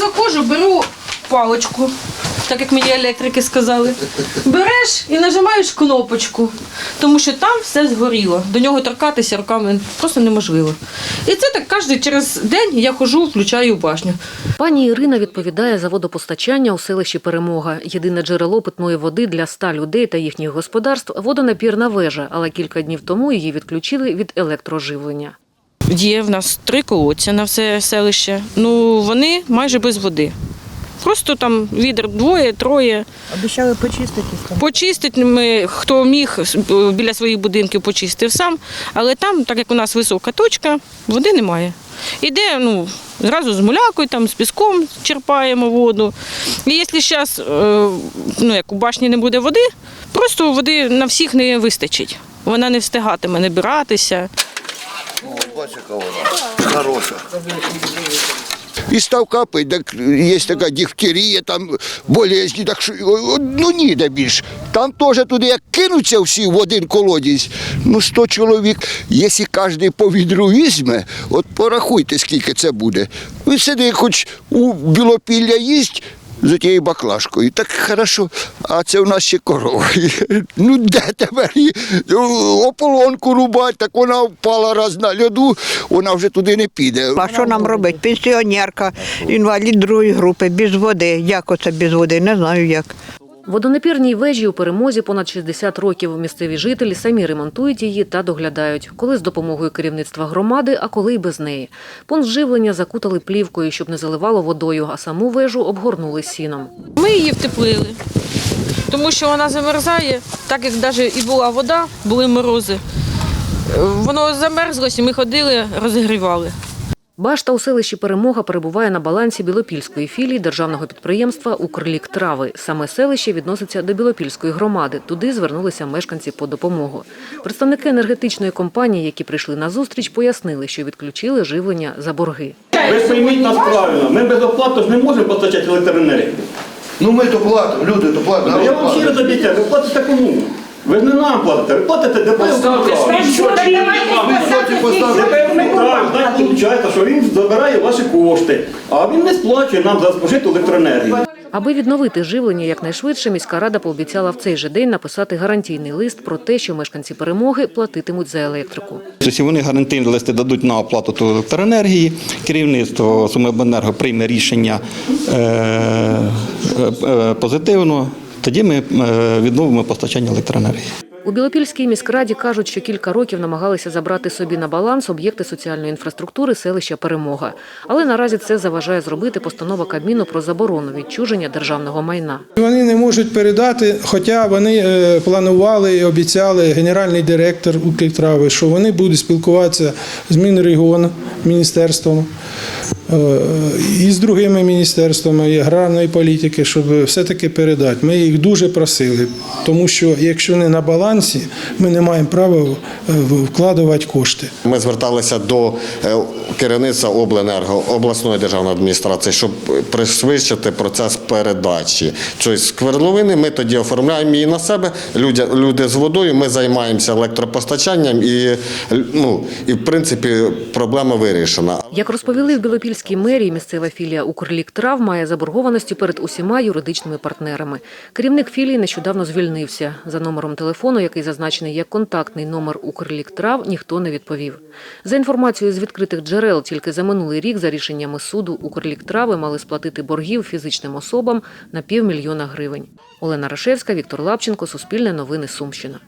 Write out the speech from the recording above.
заходжу, беру паличку, так як мені електрики сказали. Береш і нажимаєш кнопочку, тому що там все згоріло. До нього торкатися руками просто неможливо. І це так кожен через день я хожу, включаю башню. Пані Ірина відповідає за водопостачання у селищі Перемога. Єдине джерело питної води для ста людей та їхніх господарств водонапірна вежа, але кілька днів тому її відключили від електроживлення. Є в нас три колодця на все селище. Ну вони майже без води. Просто там відер двоє, троє. Обіцяли почистити. Почистити ми, хто міг е, біля своїх будинків почистив сам, але там, так як у нас висока точка, води немає. Іде, ну, зразу з мулякою, там, з піском черпаємо воду. І якщо зараз, ну, як у башні не буде води, просто води на всіх не вистачить. Вона не встигатиме набиратися. Бачиш, яка хороша. І став капать, так є така дифтерія, там болезні, так що ну ніде більш. Там теж туди як кинуться всі в один колодязь, ну 100 чоловік, якщо кожен по відру візьме, от порахуйте, скільки це буде. Ви сиди, хоч у білопілля їсть, з тією баклажкою. Так хорошо, а це у нас ще корова. Ну де тепер ополонку рубати, так вона впала раз на льоду, вона вже туди не піде. А що нам робити? Пенсіонерка, інвалід другої групи, без води. Як оце без води? Не знаю як. Водонапірній вежі у перемозі понад 60 років. Місцеві жителі самі ремонтують її та доглядають. Коли з допомогою керівництва громади, а коли й без неї. Пункт живлення закутали плівкою, щоб не заливало водою, а саму вежу обгорнули сіном. Ми її втеплили, тому що вона замерзає, так як навіть і була вода, були морози. Е, Воно замерзлось, і ми ходили, розігрівали. Башта у селищі Перемога перебуває на балансі Білопільської філії державного підприємства «Укрлік Трави». Саме селище відноситься до Білопільської громади. Туди звернулися мешканці по допомогу. Представники енергетичної компанії, які прийшли на зустріч, пояснили, що відключили живлення за борги. Ви ж пойміть нас правильно, ми безоплатно ж не можемо постачати електроенергію. Ну ми то платимо, люди то платимо. Я вам ще раз обіцяю, ви платите кому? Ви ж не нам платите, ви платите ДП Так, так виходить, що він забирає ваші кошти, а він не сплачує нам за спожиту електроенергію. Аби відновити живлення якнайшвидше, міська рада пообіцяла в цей же день написати гарантійний лист про те, що мешканці перемоги платитимуть за електрику. Якщо вони гарантійні листи дадуть на оплату електроенергії, керівництво Сумибенерго прийме рішення е, е, позитивно, тоді ми е, відновимо постачання електроенергії. У Білопільській міськраді кажуть, що кілька років намагалися забрати собі на баланс об'єкти соціальної інфраструктури селища Перемога. Але наразі це заважає зробити постанова Кабміну про заборону відчуження державного майна. Вони не можуть передати, хоча вони е, планували і обіцяли генеральний директор Укртрави, що вони будуть спілкуватися з Мінрегіоном, міністерством і з другими міністерствами і аграрної політики, щоб все-таки передати. Ми їх дуже просили, тому що якщо не на балансі, ми не маємо права е, вкладувати кошти. Ми зверталися до е, керівництва обленерго обласної державної адміністрації, щоб пришвидшити процес передачі. Тобто скверловини ми тоді оформляємо її на себе. Люди, люди з водою, ми займаємося електропостачанням і ну і в принципі проблема вирішена. Як розповіли в Білопільській мерії, місцева філія «Укрліктрав» має заборгованості перед усіма юридичними партнерами. Керівник філії нещодавно звільнився. За номером телефону, який зазначений як контактний номер «Укрліктрав», ніхто не відповів. За інформацією з відкритих джерел, тільки за минулий рік за рішеннями суду «Укрліктрави» мали сплатити боргів фізичним особам на півмільйона гривень. Олена Рашевська, Віктор Лапченко, Суспільне новини, Сумщина.